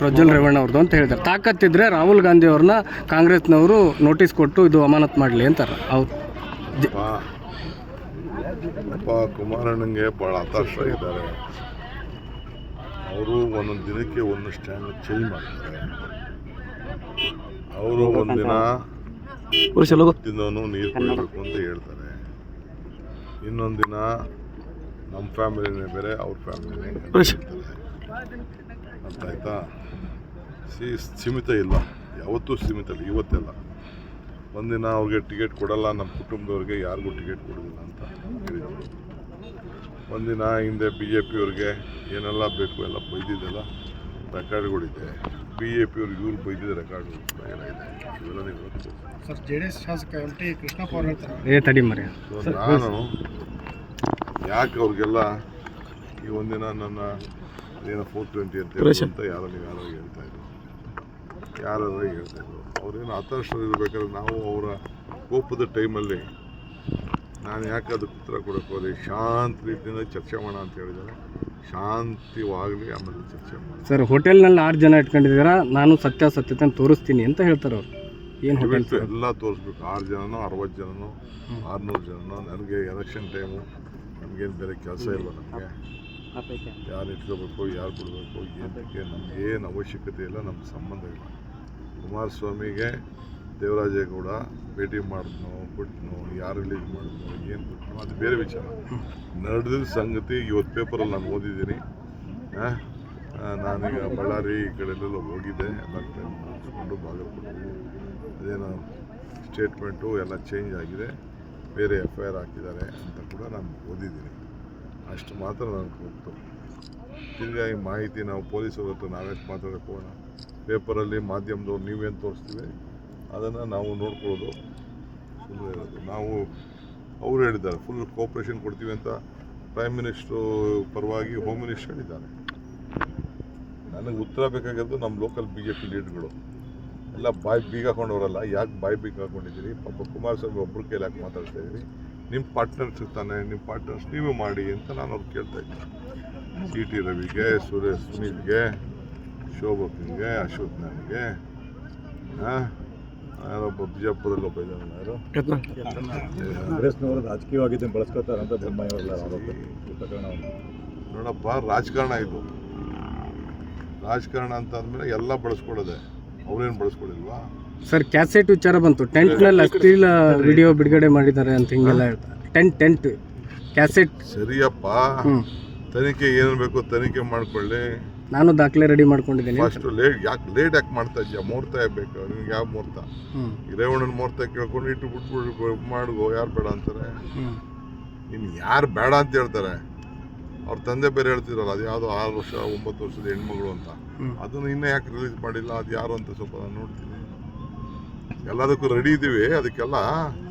ಪ್ರಜ್ವಲ್ ರೇವಣ್ಣ ಅವ್ರದ್ದು ಅಂತ ಹೇಳ್ತಾರೆ ತಾಕತ್ತಿದ್ರೆ ರಾಹುಲ್ ಗಾಂಧಿ ಅವ್ರನ್ನ ಕಾಂಗ್ರೆಸ್ನವರು ನೋಟಿಸ್ ಕೊಟ್ಟು ಇದು ಅಮಾನತ್ ಮಾಡಲಿ ಅಂತಾರೆ. ಅವ್ರು ಅಪ್ಪ ಅಪ್ಪ ಕುಮಾರಣ್ಣಂಗೆ ಭಾಳ ಹತಾಶ ಇದ್ದಾರೆ. ಅವರು ಒಂದೊಂದು ದಿನಕ್ಕೆ ಒಂದು ಸ್ಟ್ಯಾಂಡ್ ಚೇಂಜ್ ಮಾಡ್ತಾರೆ. ಅವರು ಒಂದಿನ ತಿನ್ನೋನು ನೀರು ಕುಡಿಬೇಕು ಅಂತ ಹೇಳ್ತಾರೆ. ಇನ್ನೊಂದಿನ ನಮ್ಮ ಫ್ಯಾಮಿಲಿನೇ ಬೇರೆ ಅವ್ರ ಫ್ಯಾಮಿಲಿನೇ ಅರ್ಥ ಆಯ್ತಾ? ಸಿ ಸೀಮಿತ ಇಲ್ಲ. ಯಾವತ್ತೂ ಸೀಮಿತ ಇಲ್ಲ ಇವತ್ತೆಲ್ಲ ಒಂದಿನ ಅವ್ರಿಗೆ ಟಿಕೆಟ್ ಕೊಡಲ್ಲ ನಮ್ಮ ಕುಟುಂಬದವ್ರಿಗೆ ಯಾರಿಗೂ ಟಿಕೆಟ್ ಕೊಡೋದಿಲ್ಲ ಅಂತ ಹೇಳಿದ್ರು. ಒಂದಿನ ಹಿಂದೆ ಬಿ ಜೆ ಪಿಯವ್ರಿಗೆ ಏನೆಲ್ಲ ಬೇಕು ಎಲ್ಲ ಬೈದಿದ್ದೆಲ್ಲ ರೆಕಾರ್ಡ್ಗಳಿದೆ. ಬಿ ಜೆ ಪಿಯವ್ರಿಗೆ ಇವ್ರು ಬೈದಿದ್ದ ರೆಕಾರ್ಡ್ ಕೂಡ ಇದೆ. ಇವೆಲ್ಲ ನೀವು ಸರ್ ಜೆ ಡಿ ಎಸ್ ಶಾಸಕ ಎಂ ಟಿ ಕೃಷ್ಣಪ್ಪ ಅವ್ರು ನಾನು ಯಾಕೆ ಅವ್ರಿಗೆಲ್ಲ ಈ ಒಂದಿನ ನನ್ನ ಏನೋ ಫೋರ್ ಟ್ವೆಂಟಿ ಅಂತ ಅಂತ ಯಾರೋ ನೀವು ಯಾರೋ ಹೇಳ್ತಾ ಇದ್ರು. ಯಾರು ಹೇಳ್ತಾ ಇದ್ರು. ಅವ್ರೇನು ಹತಾಶರಿರ್ಬೇಕಾದ್ರೆ ನಾವು ಅವರ ಕೋಪದ ಟೈಮಲ್ಲಿ ನಾನು ಯಾಕೆ ಅದಕ್ಕೆ ಉತ್ತರ ಕೊಡೋಕೆ ಹೋದೆ? ಶಾಂತ ರೀತಿಯಿಂದ ಚರ್ಚೆ ಮಾಡೋಣ ಅಂತ ಹೇಳಿದ್ದಾರೆ. ಶಾಂತಿವಾಗಲಿ ಆಮೇಲೆ ಚರ್ಚೆ ಮಾಡಿ ಸರ್ ಹೋಟೆಲ್ನಲ್ಲಿ ಆರು ಜನ ಇಟ್ಕೊಂಡಿದ್ದೀರಾ? ನಾನು ಸತ್ಯಾಸತ್ಯತೆಯನ್ನು ತೋರಿಸ್ತೀನಿ ಅಂತ ಹೇಳ್ತಾರೆ ಅವ್ರು. ಏನು ಹೋಟೆಲ್ ಎಲ್ಲ ತೋರಿಸ್ಬೇಕು. ಆರು ಜನನೋ ಅರವತ್ತು ಜನನೋ ಆರುನೂರು ಜನನೋ ನನಗೆ ಎಲೆಕ್ಷನ್ ಟೈಮು ನಮಗೇನು ಬೇರೆ ಕೆಲಸ ಇಲ್ಲ ನಮಗೆ? ಯಾರು ಇಟ್ಕೋಬೇಕು ಯಾರು ಕೊಡಬೇಕು ಏನಕ್ಕೆ ನಮಗೇನು ಅವಶ್ಯಕತೆ ಇಲ್ಲ ನಮ್ಗೆ ಸಂಬಂಧ ಇಲ್ಲ. ಕುಮಾರಸ್ವಾಮಿಗೆ ದೇವರಾಜೇಗೌಡ ಭೇಟಿ ಮಾಡಿದ್ನೋ ಬಿಟ್ನೋ ಯಾರು ರಿಲೀಸ್ ಮಾಡಿದ್ನೋ ಏನು ಬಿಟ್ನೋ ಅದು ಬೇರೆ ವಿಚಾರ. ನಡೆದಿದ್ದ ಸಂಗತಿ ಇವತ್ತು ಪೇಪರಲ್ಲಿ ನಾನು ಓದಿದ್ದೀನಿ. ನಾನೀಗ ಬಳ್ಳಾರಿ ಈ ಕಡೆ ಎಲ್ಲೆಲ್ಲ ಹೋಗಿದ್ದೆ ಎಲ್ಲ ಕಡೆ ಮುಗಿಸ್ಕೊಂಡು ಬಾಗಲಕೋಟೆ ಅದೇನೋ ಸ್ಟೇಟ್ಮೆಂಟು ಎಲ್ಲ ಚೇಂಜ್ ಆಗಿದೆ. ಬೇರೆ ಎಫ್ ಐ ಆರ್ ಹಾಕಿದ್ದಾರೆ ಅಂತ ಕೂಡ ನಾನು ಓದಿದ್ದೀನಿ. ಅಷ್ಟು ಮಾತ್ರ ನನಗೆ ಗೊತ್ತು ತಿರ್ಗಾ ಮಾಹಿತಿ ನಾವು ಪೊಲೀಸರ ಹತ್ರ ನಾವೆಷ್ಟು ಮಾತಾಡೋಕೆ ಹೋಗೋಣ ಪೇಪರಲ್ಲಿ, ಮಾಧ್ಯಮದವ್ರು ನೀವೇನು ತೋರಿಸ್ತೀವಿ, ಅದನ್ನು ನಾವು ನೋಡ್ಕೊಳ್ಳೋದು ಇರೋದು ನಾವು, ಅವರು ಹೇಳಿದ್ದಾರೆ ಫುಲ್ ಕೋಪ್ರೇಷನ್ ಕೊಡ್ತೀವಿ ಅಂತ ಪ್ರೈಮ್ ಮಿನಿಸ್ಟ್ರು ಪರವಾಗಿ ಹೋಮ್ ಮಿನಿಸ್ಟರ್ ಹೇಳಿದ್ದಾರೆ. ನನಗೆ ಉತ್ತರ ಬೇಕಾಗಿದ್ದು ನಮ್ಮ ಲೋಕಲ್ ಬಿ ಜೆ ಪಿ ಲೀಡ್ಗಳು ಎಲ್ಲ ಬಾಯ್ ಬೀಗ ಹಾಕೊಂಡವರಲ್ಲ ಯಾಕೆ ಬಾಯ್ ಬೀಗ ಹಾಕೊಂಡಿದ್ದೀರಿ ಪಾಪ ಕುಮಾರಸ್ವಾಮಿ ಒಬ್ಬರು ಕೈಲಿ ಯಾಕೆ ಮಾತಾಡ್ತಾ ಇದ್ದೀರಿ? ನಿಮ್ಮ ಪಾರ್ಟ್ನರ್ಸ್ ಇರ್ತಾನೆ ನಿಮ್ಮ ಪಾರ್ಟ್ನರ್ಸ್ ನೀವೇ ಮಾಡಿ ಅಂತ ನಾನು ಅವ್ರು ಕೇಳ್ತಾ ಇದ್ದೆ. ಸಿ ಟಿ ರವಿಗೆ ಸುರೇಶ್ ಸುನೀಲ್ಗೆ ಶೋಭಕ್ನಿಗೆ ಅಶೋಕ್ ನನಗೆ ಯಾರೊಬ್ಬ ಬಿಜಾಪುರಲ್ಲಿ ಒಬ್ಬ ಇದ್ದಾನಲ್ಲ ಯಾರು? ಕಾಂಗ್ರೆಸ್ನವರು ರಾಜಕೀಯವಾಗಿ ಬಳಸ್ಕೊತಾರೆ ಅಂತ ನೋಡಪ್ಪ ರಾಜಕಾರಣ ಇದು. ರಾಜಕಾರಣ ಅಂತ ಅಂದಮೇಲೆ ಎಲ್ಲ ಬಳಸ್ಕೊಳ್ಳೋದೆ. ಅವ್ರೇನು ಬಳಸ್ಕೊಳ್ಳಿಲ್ವಾ ಸರ್ ಕ್ಯಾಸೆಟ್ ವಿಚಾರ ಬಂತು. ಟೆಂಟ್ನಲ್ಲಿ ಅಶ್ಲೀಲ ವಿಡಿಯೋ ಬಿಡುಗಡೆ ಮಾಡಿದ್ದಾರೆ ಅಂತ ಹಿಂಗೆಲ್ಲ ಹೇಳ್ತಾರೆ ಟೆಂಟ್ ಟೆಂಟ್ ಕ್ಯಾಸೆಟ್ ಸರಿಯಪ್ಪ. ಹ್ಞೂ ತನಿಖೆ ಏನು ಬೇಕು ತನಿಖೆ ಮಾಡ್ಕೊಳ್ಳಿ. ನಾನು ದಾಖಲೆ ರೆಡಿ ಮಾಡ್ಕೊಂಡಿದ್ದೀನಿ. ಫಸ್ಟ್ ಲೇಟ್ ಯಾಕೆ ಲೇಟ್ ಯಾಕೆ ಮಾಡ್ತಾ ಇದ್ಯಾ ಮುಹೂರ್ತ ಬೇಕು? ನಿಮ್ಗೆ ಯಾವ ಮುಹೂರ್ತ? ಹ್ಞೂ ಮುಹೂರ್ತ ಕೇಳ್ಕೊಂಡು ಇಟ್ಟು ಬಿಟ್ಬಿಟ್ಟು ಮಾಡ್ಗೋ ಯಾರು ಬೇಡ ಅಂತಾರೆ? ಹ್ಞೂ ಇನ್ನು ಯಾರು ಬೇಡ ಅಂತ ಹೇಳ್ತಾರೆ? ಅವ್ರ ತಂದೆ ಬೇರೆ ಹೇಳ್ತಿರಲ್ಲ ಅದು ಯಾವುದೋ ಆರು ವರ್ಷ ಒಂಬತ್ತು ವರ್ಷದ ಹೆಣ್ಮಗಳು ಅಂತ. ಅದನ್ನು ಇನ್ನೂ ಯಾಕೆ ರಿಲೀಸ್ ಮಾಡಿಲ್ಲ? ಅದು ಯಾರು ಅಂತ ಸ್ವಲ್ಪ ನಾನು ನೋಡ್ತೀನಿ. ಎಲ್ಲದಕ್ಕೂ ರೆಡಿ ಇದ್ದೀವಿ ಅದಕ್ಕೆಲ್ಲ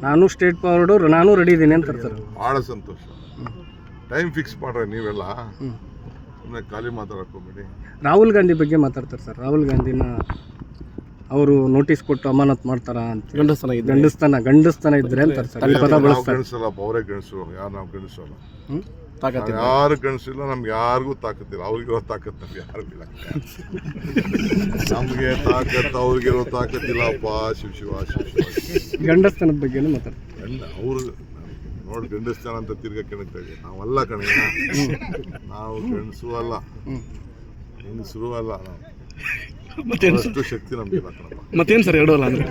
ನಾನು ಸ್ಟೇಟ್ ಫಾರ್ವರ್ಡು ನಾನು ರೆಡಿ ಇದ್ದೀನಿ ಅಂತ ಹೇಳ್ತಾರೆ. ಭಾಳ ಸಂತೋಷ. ಟೈಮ್ ಫಿಕ್ಸ್ ಮಾಡ್ರೆ ನೀವೆಲ್ಲ. ಹ್ಞೂ ಸುಮ್ಮನೆ ಖಾಲಿ ಮಾತಾಡ್ಕೊಬೇಡಿ. ರಾಹುಲ್ ಗಾಂಧಿ ಬಗ್ಗೆ ಮಾತಾಡ್ತಾರೆ ಸರ್. ರಾಹುಲ್ ಗಾಂಧಿನ ಅವರು ನೋಟಿಸ್ ಕೊಟ್ಟು ಅಮಾನತ್ ಮಾಡ್ತಾರ ಅಂತ ಗಂಡಸ್ತನ ಗಂಡಸ್ತನ ಗಂಡಸ್ತನ ಇದ್ರೆ ಅಂತಾರೆ ಸರ್. ಈ ಪದ ನಾವು ಬಳಸ್ತಾರೆ. ಗಂಡಸಲ್ಲ ಅವರೇ ಗಣಿಸೋ ಯಾರು ನಾವು ಗಣಿಸೋಲ್ಲ ಯಾರು ಗಂಡಸಿಲ್ಲ ನಮ್ಗೆ ಯಾರಿಗೂ ತಾಕತ್ತಿಲ್ಲ. ಅವ್ರಿಗಿರೋ ತಾಕತ್ ನಮ್ಗೆ ಯಾರಿಗಿಲ್ಲ ನಮ್ಗೆ ತಾಕತ್ ಅವ್ರಿಗಿರೋ ತಾಕತ್ತಿಲ್ಲಪ್ಪ ಶಿವ ಶಿವ ಶಿವ ಶಿವ ಗಂಡಸ್ತನದ ಬಗ್ಗೆ ಗಂಡ ಅವ್ರು ನೋಡಿ ಗಂಡಸ್ಥಾನ ಅಂತ ತಿರ್ಗಾ ಕೆಣಕ್ತಾ ಇದೀವಿ ನಾವಲ್ಲ ಕಣ. ನಾವು ಗಂಡಸು ಅಲ್ಲ. ಹೆಂಗಸರು ಅಲ್ಲ ನಾವು. ಅಷ್ಟು ಶಕ್ತಿ ನಮ್ಗೆ ಕಣಪ್ಪ. ಮತ್ತೇನು ಸರ್? ಹೇಳೋಲ್ಲ ಅಲ್ಲ ಅಂದ್ರೆ?